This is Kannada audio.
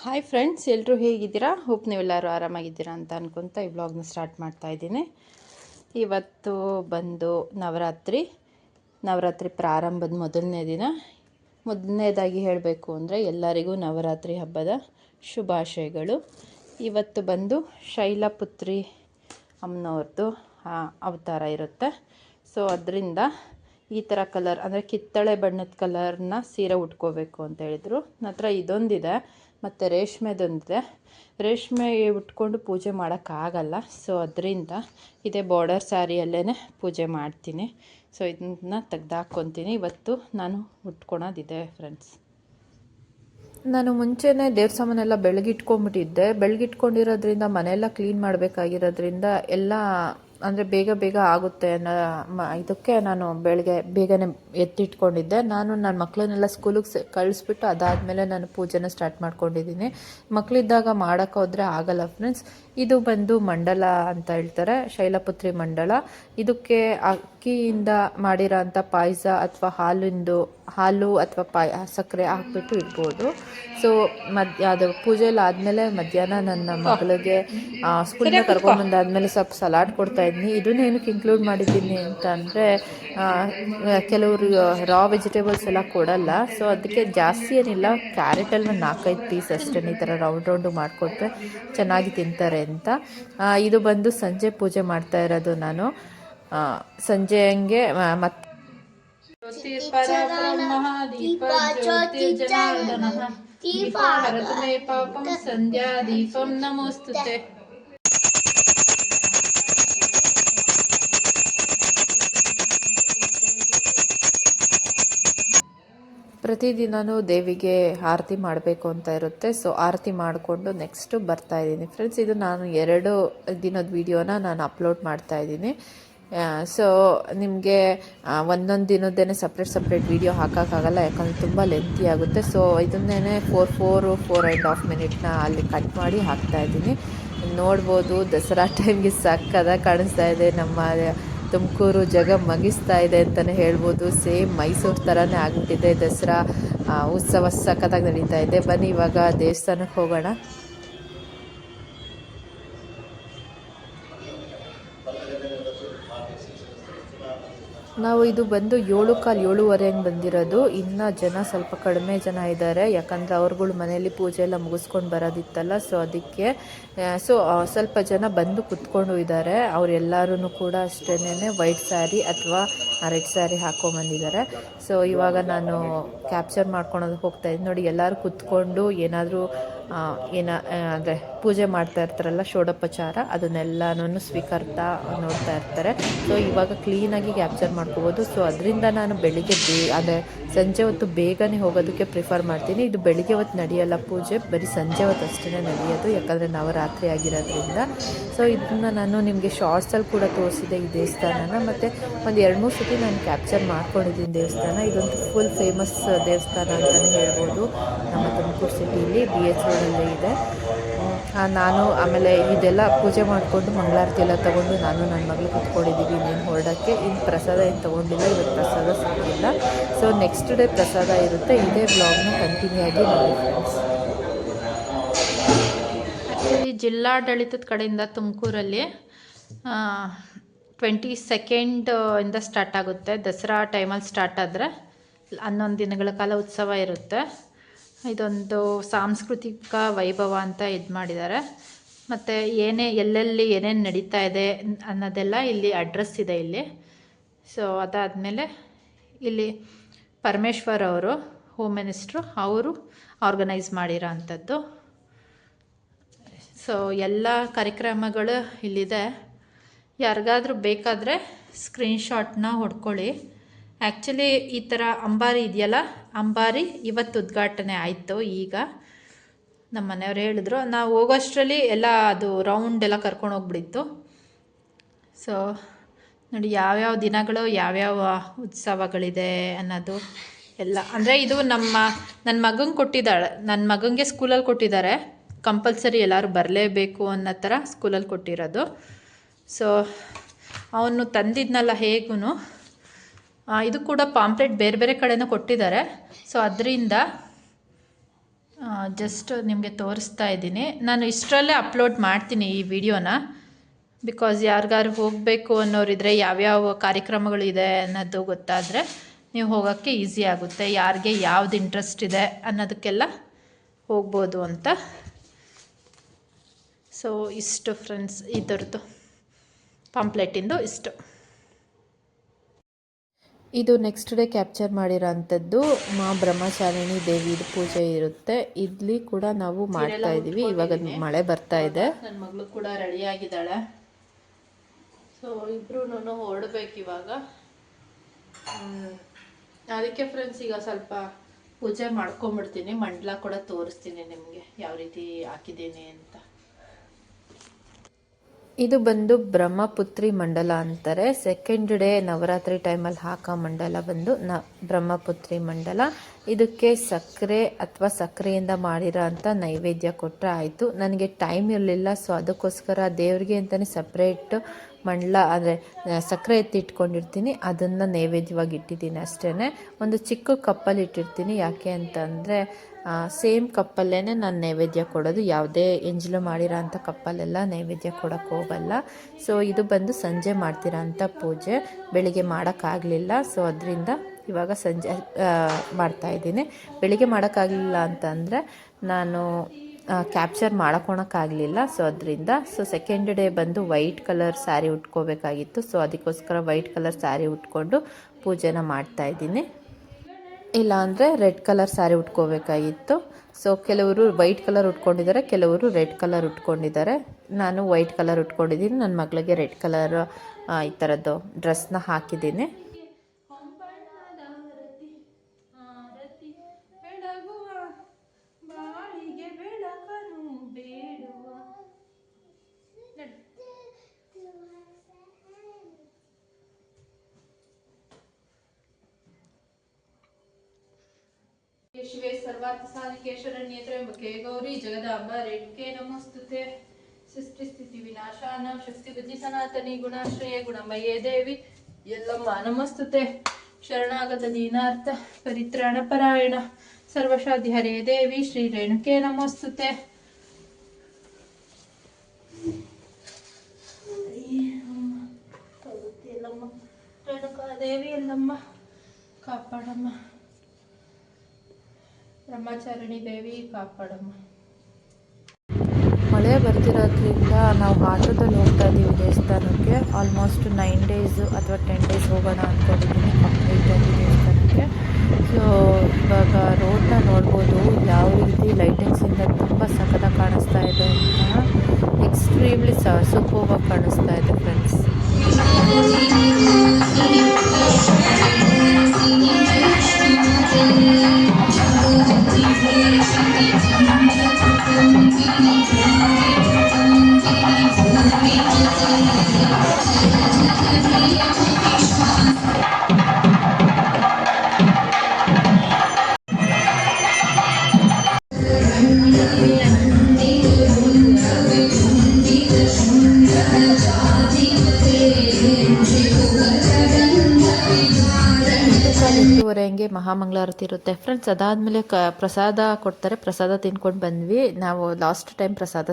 ಹಾಯ್ ಫ್ರೆಂಡ್ಸ್ ಎಲ್ಲರೂ ಹೇಗಿದ್ದೀರಾ? ಹೋಪ್ ನೀವೆಲ್ಲರೂ ಆರಾಮಾಗಿದ್ದೀರಾ ಅಂತ ಅಂದ್ಕೊತ ಈ ವ್ಲಾಗ್ನ ಸ್ಟಾರ್ಟ್ ಮಾಡ್ತಾ ಇದ್ದೀನಿ. ಇವತ್ತು ಬಂದು ನವರಾತ್ರಿ ನವರಾತ್ರಿ ಪ್ರಾರಂಭದ ಮೊದಲನೇ ದಿನ. ಮೊದಲನೇದಾಗಿ ಹೇಳಬೇಕು ಅಂದರೆ ಎಲ್ಲರಿಗೂ ನವರಾತ್ರಿ ಹಬ್ಬದ ಶುಭಾಶಯಗಳು. ಇವತ್ತು ಬಂದು ಶೈಲಪುತ್ರಿ ಅಮ್ಮನವ್ರದ್ದು ಅವತಾರ ಇರುತ್ತೆ. ಸೊ ಅದರಿಂದ ಈ ಥರ ಕಲರ್ ಅಂದರೆ ಕಿತ್ತಳೆ ಬಣ್ಣದ ಕಲರ್ನ ಸೀರೆ ಉಟ್ಕೋಬೇಕು ಅಂತ ಹೇಳಿದರು. ನನ್ನ ಇದೊಂದಿದೆ. ಮತ್ತು ರೇಷ್ಮೆದೊಂದಿದೆ. ರೇಷ್ಮೆ ಉಟ್ಕೊಂಡು ಪೂಜೆ ಮಾಡೋಕ್ಕಾಗಲ್ಲ. ಸೊ ಅದರಿಂದ ಇದೇ ಬಾರ್ಡರ್ ಸ್ಯಾರಿಯಲ್ಲೇ ಪೂಜೆ ಮಾಡ್ತೀನಿ. ಸೊ ಇದನ್ನ ತೆಗ್ದಾಕ್ಕೊತೀನಿ ಇವತ್ತು ನಾನು ಉಟ್ಕೊಳೋದಿದೆ ಫ್ರೆಂಡ್ಸ್ ನಾನು ಮುಂಚೆನೇ ದೇವ್ರ ಸಾಮಾನೆಲ್ಲ ಬೆಳಗಿಟ್ಕೊಂಡ್ಬಿಟ್ಟಿದ್ದೆ. ಬೆಳಗಿಟ್ಕೊಂಡಿರೋದ್ರಿಂದ ಮನೆಯೆಲ್ಲ ಕ್ಲೀನ್ ಮಾಡಬೇಕಾಗಿರೋದ್ರಿಂದ ಎಲ್ಲ ಅಂದರೆ ಬೇಗ ಬೇಗ ಆಗುತ್ತೆ ಅನ್ನೋ ಮ, ಇದಕ್ಕೆ ನಾನು ಬೆಳಗ್ಗೆ ಬೇಗನೆ ಎತ್ತಿಟ್ಕೊಂಡಿದ್ದೆ. ನಾನು ನನ್ನ ಮಕ್ಕಳನ್ನೆಲ್ಲ ಸ್ಕೂಲಿಗೆ ಸ, ಕಳಿಸ್ಬಿಟ್ಟು ಅದಾದಮೇಲೆ ನಾನು ಪೂಜೆನ ಸ್ಟಾರ್ಟ್ ಮಾಡ್ಕೊಂಡಿದ್ದೀನಿ. ಮಕ್ಕಳಿದ್ದಾಗ ಮಾಡೋಕ್ಕೆ ಹೋದರೆ ಆಗಲ್ಲ ಫ್ರೆಂಡ್ಸ್ ಇದು ಬಂದು ಮಂಡಲ ಅಂತ ಹೇಳ್ತಾರೆ, ಶೈಲಪುತ್ರಿ ಮಂಡಲ. ಇದಕ್ಕೆ ಅಕ್ಕಿಯಿಂದ ಮಾಡಿರೋ ಅಂಥ ಪಾಯಸ ಅಥವಾ ಹಾಲಿಂದು ಹಾಲು ಅಥವಾ ಪಾಯ ಸಕ್ಕರೆ ಹಾಕ್ಬಿಟ್ಟು ಇಡ್ಬೋದು. ಸೊ ಮಧ್ಯ ಅದು ಪೂಜೆಲಿ ಆದಮೇಲೆ ಮಧ್ಯಾಹ್ನ ನನ್ನ ಮಗಳಿಗೆ ಸ್ಕೂಲಿಂದ ಕರ್ಕೊಂಬಂದಾದ್ಮೇಲೆ ಸ್ವಲ್ಪ ಸಲಾಡ್ ಕೊಡ್ತಾ ಇದ್ದೀನಿ ಇದನ್ನ ಏನಕ್ಕೆ ಇನ್ಕ್ಲೂಡ್ ಮಾಡಿದ್ದೀನಿ ಅಂತ ಅಂದರೆ ಕೆಲವರು ರಾ ವೆಜಿಟೇಬಲ್ಸ್ ಎಲ್ಲ ಕೊಡಲ್ಲ. ಸೊ ಅದಕ್ಕೆ ಜಾಸ್ತಿ ಏನಿಲ್ಲ. ಕ್ಯಾರೆಟಲ್ಲಿ ಒಂದು ನಾಲ್ಕೈದು ಪೀಸ್ ಅಷ್ಟೇ. ಈ ಥರ ರೌಂಡ್ ರೌಂಡು ಮಾಡಿಕೊಟ್ರೆ ಚೆನ್ನಾಗಿ ತಿಂತಾರೆ ಅಂತ. ಇದು ಬಂದು ಸಂಜೆ ಪೂಜೆ ಮಾಡ್ತಾ ಇರೋದು ನಾನು. ಸಂಜೆ ಹಂಗೆ ಮತ್ತೆ ಪಾಪಂ ದೇವಿಗೆ ಆರತಿ ಮಾಡಬೇಕು ಅಂತ ಇರುತ್ತೆ. ಸೊ ಆರತಿ ಮಾಡಿಕೊಂಡು ನೆಕ್ಸ್ಟು ಬರ್ತಾ ಇದ್ದೀನಿ. ಫ್ರೆಂಡ್ಸ್ ಇದು ನಾನು ಎರಡು ದಿನದ ವಿಡಿಯೋನ ನಾನು ಅಪ್ಲೋಡ್ ಮಾಡ್ತಾ ಇದ್ದೀನಿ. ಸೊ ನಿಮಗೆ ಒಂದೊಂದು ದಿನದ್ದೇ ಸಪ್ರೇಟ್ ಸಪ್ರೇಟ್ ವೀಡಿಯೋ ಹಾಕೋಕ್ಕಾಗಲ್ಲ, ಯಾಕಂದರೆ ತುಂಬ ಲೆಂತಿ ಆಗುತ್ತೆ. ಸೊ ಇದನ್ನೇ four four four and half ಮಿನಿಟ್ನ ಅಲ್ಲಿ ಕಟ್ ಮಾಡಿ ಹಾಕ್ತಾ ಇದ್ದೀನಿ. ನೋಡ್ಬೋದು, ದಸರಾ ಟೈಮ್ಗೆ ಸಕ್ಕದ ಕಾಣಿಸ್ತಾ ಇದೆ. ನಮ್ಮ, ತುಮಕೂರು ಜಗ ಮಗಿಸ್ತಾ ಇದೆ ಅಂತಲೇ ಹೇಳ್ಬೋದು. ಸೇಮ್ ಮೈಸೂರು ಥರನೇ ಆಗ್ಬಿಟ್ಟಿದೆ ದಸರಾ ಉತ್ಸವ ಸಖತ್ತಾಗಿ ನಡೀತಾ ಇದೆ. ಬನ್ನಿ, ಇವಾಗ ದೇವಸ್ಥಾನಕ್ಕೆ ಹೋಗೋಣ. ನಾವು ಇದು ಬಂದು ಏಳು ಕಾಲು ಏಳುವರೆ ಹಂಗೆ ಬಂದಿರೋದು. ಇನ್ನು ಜನ ಸ್ವಲ್ಪ ಕಡಿಮೆ ಜನ ಇದ್ದಾರೆ ಯಾಕಂದರೆ ಅವ್ರುಗಳು ಮನೆಯಲ್ಲಿ ಪೂಜೆ ಎಲ್ಲ ಮುಗಿಸ್ಕೊಂಡು ಬರೋದಿತ್ತಲ್ಲ ಸೊ ಅದಕ್ಕೆ ಸೊ ಸ್ವಲ್ಪ ಜನ ಬಂದು ಕುತ್ಕೊಂಡು ಇದ್ದಾರೆ ಅವರೆಲ್ಲರೂ ಕೂಡ ಅಷ್ಟೇ ವೈಟ್ ಸ್ಯಾರಿ ಅಥವಾ ರೆಡ್ ಸ್ಯಾರಿ ಹಾಕೊಂಬಂದಿದ್ದಾರೆ ಸೊ ಇವಾಗ ನಾನು ಕ್ಯಾಪ್ಚರ್ ಮಾಡ್ಕೊಳೋದಕ್ಕೆ ಹೋಗ್ತಾ ಇದ್ದೀನಿ. ನೋಡಿ, ಎಲ್ಲರೂ ಕುತ್ಕೊಂಡು ಏನಾದರೂ ಏನ ಅಂದರೆ ಪೂಜೆ ಮಾಡ್ತಾ ಇರ್ತಾರಲ್ಲ, ಷೋಡೋಪಚಾರ ಅದನ್ನೆಲ್ಲನೂ ಸ್ವೀಕರ್ತಾ ನೋಡ್ತಾ ಇರ್ತಾರೆ. ಸೊ ಇವಾಗ ಕ್ಲೀನಾಗಿ ಕ್ಯಾಪ್ಚರ್ ಮಾಡ್ಕೋಬೋದು. ಸೊ ಅದರಿಂದ ನಾನು ಬೆಳಿಗ್ಗೆ ಬೇ, ಅಂದರೆ ಸಂಜೆ ಹೊತ್ತು ಬೇಗನೆ ಹೋಗೋದಕ್ಕೆ ಪ್ರಿಫರ್ ಮಾಡ್ತೀನಿ. ಇದು ಬೆಳಿಗ್ಗೆ ಹೊತ್ತು ನಡೆಯಲ್ಲ ಪೂಜೆ, ಬರೀ ಸಂಜೆ ಹೊತ್ತು ಅಷ್ಟೇ ನಡೆಯೋದು. ಯಾಕಂದರೆ ನವರಾತ್ರಿ ಆಗಿರೋದ್ರಿಂದ. ಸೊ ಇದನ್ನು ನಾನು ನಿಮಗೆ ಶಾರ್ಟ್ಸಲ್ಲಿ ಕೂಡ ತೋರಿಸಿದೆ ಈ ದೇವಸ್ಥಾನನ. ಮತ್ತು ಒಂದು ಎರಡು ಮೂರು ಸತಿ ನಾನು ಕ್ಯಾಪ್ಚರ್ ಮಾಡ್ಕೊಂಡಿದ್ದೀನಿ ದೇವಸ್ಥಾನ. ಇದೊಂದು ಫುಲ್ ಫೇಮಸ್ ದೇವಸ್ಥಾನ ಅಂತಲೇ ಹೇಳ್ಬೋದು. ನಮ್ಮ ತುಮಕೂರು ಸಿಟಿಯಲ್ಲಿ ಬಿ ಎಚ್ ರೋಡಲ್ಲೇ ಇದೆ. ನಾನು ಆಮೇಲೆ ಇದೆಲ್ಲ ಪೂಜೆ ಮಾಡಿಕೊಂಡು ಮಂಗಳಾರತಿ ಎಲ್ಲ ತೊಗೊಂಡು ನಾನು ನನ್ನ ಮಗಳು ಕುತ್ಕೊಂಡಿದ್ದೀವಿ ಇನ್ನೇನು ಹೊರಡೋಕ್ಕೆ. ಇನ್ನು ಪ್ರಸಾದ ಏನು ತೊಗೊಂಡಿಲ್ಲ, ಇವತ್ತು ಪ್ರಸಾದ ಸಿಕ್ಕಿಲ್ಲ ಸೊ ನೆಕ್ಸ್ಟ್ ಡೇ ಪ್ರಸಾದ ಇರುತ್ತೆ. ಇದೇ ಬ್ಲಾಗ್ನ ಕಂಟಿನ್ಯೂ ಆಗಿ ನೋಡಿ ಫ್ರೆಂಡ್ಸ್ ಆ್ಯಕ್ಚುಲಿ ಜಿಲ್ಲಾಡಳಿತದ ಕಡೆಯಿಂದ ತುಮಕೂರಲ್ಲಿ ಟ್ವೆಂಟಿ ಸೆಕೆಂಡ್ ಇಂದ ಸ್ಟಾರ್ಟ್ ಆಗುತ್ತೆ. ದಸರಾ ಟೈಮಲ್ಲಿ ಸ್ಟಾರ್ಟ್ ಆದರೆ ಹನ್ನೊಂದು ದಿನಗಳ ಕಾಲ ಉತ್ಸವ ಇರುತ್ತೆ. ಇದೊಂದು ಸಾಂಸ್ಕೃತಿಕ ವೈಭವ ಅಂತ ಇದು ಮಾಡಿದ್ದಾರೆ ಮತ್ತು ಏನೇ, ಎಲ್ಲೆಲ್ಲಿ ಏನೇನು ನಡೀತಾ ಇದೆ ಅನ್ನೋದೆಲ್ಲ ಇಲ್ಲಿ ಅಡ್ರೆಸ್ ಇದೆ ಇಲ್ಲಿ. ಸೊ ಅದಾದಮೇಲೆ ಇಲ್ಲಿ ಪರಮೇಶ್ವರ್ ಅವರು ಹೋಮ್ ಮಿನಿಸ್ಟ್ರು ಅವರು ಆರ್ಗನೈಸ್ ಮಾಡಿರೋ ಅಂಥದ್ದು ಸೊ ಎಲ್ಲ ಕಾರ್ಯಕ್ರಮಗಳು ಇಲ್ಲಿದೆ. ಯಾರಿಗಾದ್ರೂ ಬೇಕಾದರೆ ಸ್ಕ್ರೀನ್ಶಾಟ್ನ ಹೊಡ್ಕೊಳ್ಳಿ. ಆ್ಯಕ್ಚುಲಿ ಈ ಥರ ಅಂಬಾರಿ ಇದೆಯಲ್ಲ? ಅಂಬಾರಿ ಇವತ್ತು ಉದ್ಘಾಟನೆ ಆಯಿತು ಈಗ. ನಮ್ಮ ಮನೆಯವ್ರು ಹೇಳಿದ್ರು. ನಾವು ಹೋಗೋಷ್ಟರಲ್ಲಿ ಎಲ್ಲ ಅದು ರೌಂಡ್ ಎಲ್ಲ ಕರ್ಕೊಂಡು ಹೋಗ್ಬಿಡಿತ್ತು. ಸೊ ನೋಡಿ ಯಾವ್ಯಾವ ದಿನಗಳು, ಯಾವ್ಯಾವ ಉತ್ಸವಗಳಿದೆ ಅನ್ನೋದು ಎಲ್ಲ. ಅಂದರೆ ಇದು ನಮ್ಮ ನನ್ನ ಮಗಂಗೆ ಕೊಟ್ಟಿದ್ದಾಳೆ. ನನ್ನ ಮಗನಿಗೆ ಸ್ಕೂಲಲ್ಲಿ ಕೊಟ್ಟಿದ್ದಾರೆ. ಕಂಪಲ್ಸರಿ ಎಲ್ಲರೂ ಬರಲೇಬೇಕು ಅನ್ನೋ ಥರ ಸ್ಕೂಲಲ್ಲಿ ಕೊಟ್ಟಿರೋದು. ಸೊ ಅವನು ತಂದಿದ್ನಲ್ಲ ಹೇಗೂ ಇದು ಕೂಡ ಪಾಂಪ್ಲೆಟ್ ಬೇರೆ ಬೇರೆ ಕಡೆನೂ ಕೊಟ್ಟಿದ್ದಾರೆ. ಸೊ ಅದರಿಂದ ಜಸ್ಟ್ ನಿಮಗೆ ತೋರಿಸ್ತಾ ಇದ್ದೀನಿ. ನಾನು ಇಷ್ಟರಲ್ಲೇ ಅಪ್ಲೋಡ್ ಮಾಡ್ತೀನಿ ಈ ವಿಡಿಯೋನ ಬಿಕಾಸ್ ಯಾರಿಗಾರು ಹೋಗಬೇಕು ಅನ್ನೋರಿದ್ರೆ ಯಾವ್ಯಾವ ಕಾರ್ಯಕ್ರಮಗಳಿದೆ ಅನ್ನೋದು ಗೊತ್ತಾದರೆ ನೀವು ಹೋಗೋಕ್ಕೆ ಈಸಿ ಆಗುತ್ತೆ. ಯಾರಿಗೆ ಯಾವ್ದು ಇಂಟ್ರೆಸ್ಟ್ ಇದೆ ಅನ್ನೋದಕ್ಕೆಲ್ಲ ಹೋಗ್ಬೋದು ಅಂತ. ಸೊ ಇಷ್ಟು ಫ್ರೆಂಡ್ಸ್ ಇದರದ್ದು. ಪಾಂಪ್ಲೆಟಿಂದು ಇಷ್ಟು. ಇದು ನೆಕ್ಸ್ಟ್ ಡೇ ಕ್ಯಾಪ್ಚರ್ ಮಾಡಿರೋ ಅಂಥದ್ದು ಮಾ ಬ್ರಹ್ಮಚಾರಿಣಿ ದೇವಿದು ಪೂಜೆ ಇರುತ್ತೆ. ಇಲ್ಲಿ ಕೂಡ ನಾವು ಮಾಡ್ತಾ ಇದ್ದೀವಿ ಇವಾಗ ಮಳೆ ಬರ್ತಾ ಇದೆ. ನನ್ನ ಮಗಳು ಕೂಡ ರೆಡಿಯಾಗಿದ್ದಾಳೆ ಸೊ ಇಬ್ರು ಹೊರಡ್ಬೇಕು ಇವಾಗ. ಅದಕ್ಕೆ ಫ್ರೆಂಡ್ಸ್ ಈಗ ಸ್ವಲ್ಪ ಪೂಜೆ ಮಾಡ್ಕೊಂಬಿಡ್ತೀನಿ. ಮಂಡಲ ಕೂಡ ತೋರಿಸ್ತೀನಿ ನಿಮಗೆ. ಯಾವ ರೀತಿ ಹಾಕಿದ್ದೀನಿ ಅಂತ. ಇದು ಬಂದು ಬ್ರಹ್ಮಪುತ್ರಿ ಮಂಡಲ ಅಂತಾರೆ. ಸೆಕೆಂಡ್ ಡೇ ನವರಾತ್ರಿ ಟೈಮಲ್ಲಿ ಹಾಕೋ ಮಂಡಲ ಬಂದು ನ ಬ್ರಹ್ಮಪುತ್ರಿ ಮಂಡಲ. ಇದಕ್ಕೆ ಸಕ್ಕರೆ ಅಥವಾ ಸಕ್ಕರೆಯಿಂದ ಮಾಡಿರೋ ಅಂಥ ನೈವೇದ್ಯ ಕೊಟ್ಟರೆ ಆಯಿತು. ನನಗೆ ಟೈಮ್ ಇರಲಿಲ್ಲ ಸೊ ಅದಕ್ಕೋಸ್ಕರ ದೇವರಿಗೆ ಅಂತಲೇ ಸಪ್ರೇಟ್ ಮಂಡಲ, ಅಂದರೆ ಸಕ್ಕರೆ ಎತ್ತಿ ಇಟ್ಕೊಂಡಿರ್ತೀನಿ. ಅದನ್ನು ನೈವೇದ್ಯವಾಗಿ ಇಟ್ಟಿದ್ದೀನಿ ಅಷ್ಟೇ ಒಂದು ಚಿಕ್ಕ ಕಪ್ಪಲ್ಲಿ ಇಟ್ಟಿರ್ತೀನಿ. ಯಾಕೆ ಅಂತಂದರೆ ಸೇಮ್ ಕಪ್ಪಲ್ಲೇ ನಾನು ನೈವೇದ್ಯ ಕೊಡೋದು. ಯಾವುದೇ ಎಂಜಲು ಮಾಡಿರೋ ಅಂಥ ಕಪ್ಪಲ್ಲೆಲ್ಲ ನೈವೇದ್ಯ ಕೊಡೋಕ್ಕೆ ಹೋಗಲ್ಲ. ಸೊ ಇದು ಬಂದು ಸಂಜೆ ಮಾಡ್ತಿರೋ ಅಂಥ ಪೂಜೆ. ಬೆಳಿಗ್ಗೆ ಮಾಡೋಕ್ಕಾಗಲಿಲ್ಲ. ಸೊ ಅದರಿಂದ ಇವಾಗ ಸಂಜೆ ಮಾಡ್ತಾ ಇದ್ದೀನಿ. ಬೆಳಿಗ್ಗೆ ಮಾಡೋಕ್ಕಾಗಲಿಲ್ಲ ಅಂತಂದರೆ ನಾನು ಕ್ಯಾಪ್ಚರ್ ಮಾಡ್ಕೊಳಕ್ಕಾಗಲಿಲ್ಲ. ಸೊ ಅದರಿಂದ ಸೊ ಸೆಕೆಂಡ್ ಡೇ ಬಂದು ವೈಟ್ ಕಲರ್ ಸ್ಯಾರಿ ಉಟ್ಕೋಬೇಕಾಗಿತ್ತು. ಸೊ ಅದಕ್ಕೋಸ್ಕರ ವೈಟ್ ಕಲರ್ ಸ್ಯಾರಿ ಉಟ್ಕೊಂಡು ಪೂಜೆನ ಮಾಡ್ತಾ ಇಲ್ಲ ಅಂದರೆ ರೆಡ್ ಕಲರ್ ಸ್ಯಾರಿ ಉಟ್ಕೋಬೇಕಾಗಿತ್ತು. ಸೊ ಕೆಲವರು ವೈಟ್ ಕಲರ್ ಉಟ್ಕೊಂಡಿದ್ದಾರೆ, ಕೆಲವರು ರೆಡ್ ಕಲರ್ ಉಟ್ಕೊಂಡಿದ್ದಾರೆ. ನಾನು ವೈಟ್ ಕಲರ್ ಉಟ್ಕೊಂಡಿದ್ದೀನಿ, ನನ್ನ ಮಗಳಿಗೆ ರೆಡ್ ಕಲರ್ ಈ ಥರದ್ದು ಡ್ರೆಸ್ನ ಹಾಕಿದ್ದೀನಿ. ಶಿವೆ ಸರ್ವಾರ್ಥ ಸಾಧಿಕೆ ಎಂಬ ತ್ರ್ಯಂಬಕೆ ಗೌರಿ ಜಗದಾಂಬ ರೇಣುಕೆ ನಮಸ್ತುತೆ. ಸೃಷ್ಟಿ ಸ್ಥಿತಿ ವಿನಾಶಾನ ಶಕ್ತಿ ಬುದ್ಧಿ ಸನಾತನಿ, ಗುಣಾಶ್ರಯ, ಗುಣಮಯೇ ದೇವಿ. ಎಲ್ಲಮ್ಮ ನಮಸ್ತುತೆ. ಶರಣಾಗತ ದೀನಾರ್ಥ ಪರಿತ್ರಾಣ ಪರಾಯಣ. ಸರ್ವಶಾಧಿ ಹರೇ ದೇವಿ, ಶ್ರೀ ರೇಣುಕೆ ನಮಸ್ತುತೆ. ಎಲ್ಲಮ್ಮ ರೇಣುಕಾ ದೇವಿ ಎಲ್ಲಮ್ಮ, ಕಾಪಾಡಮ್ಮ. ಬ್ರಹ್ಮಚಾರಿಣಿ ದೇವಿ ಕಾಪಾಡಮ್ಮ. ಮಳೆ ಬರ್ತಿರೋದ್ರಿಂದ ನಾವು ಆಟೋದಲ್ಲಿ ಹೋಗ್ತಾ ಇದ್ದೀವಿ ದೇವಸ್ಥಾನಕ್ಕೆ. ಆಲ್ಮೋಸ್ಟ್ ನೈನ್ ಡೇಸ್ ಅಥವಾ ಟೆನ್ ಡೇಸ್ ಹೋಗೋಣ ಅಂದ್ಕೊಂಡಿದ್ದೀನಿ ಕಂಪ್ಲೀಟಾಗಿ ದೇವಸ್ಥಾನಕ್ಕೆ. ಸೊ ಇವಾಗ ರೋಡ್ನ ಮಹಾಮಂಗಳಾರತಿ ಇರುತ್ತೆ. ಫ್ರೆಂಡ್ಸ್ ಅದಾದಮೇಲೆ ಕ ಪ್ರಸಾದ ಕೊಡ್ತಾರೆ. ಪ್ರಸಾದ ತಿನ್ಕೊಂಡು ಬಂದ್ವಿ. ನಾವು ಲಾಸ್ಟ್ ಟೈಮ್ ಪ್ರಸಾದ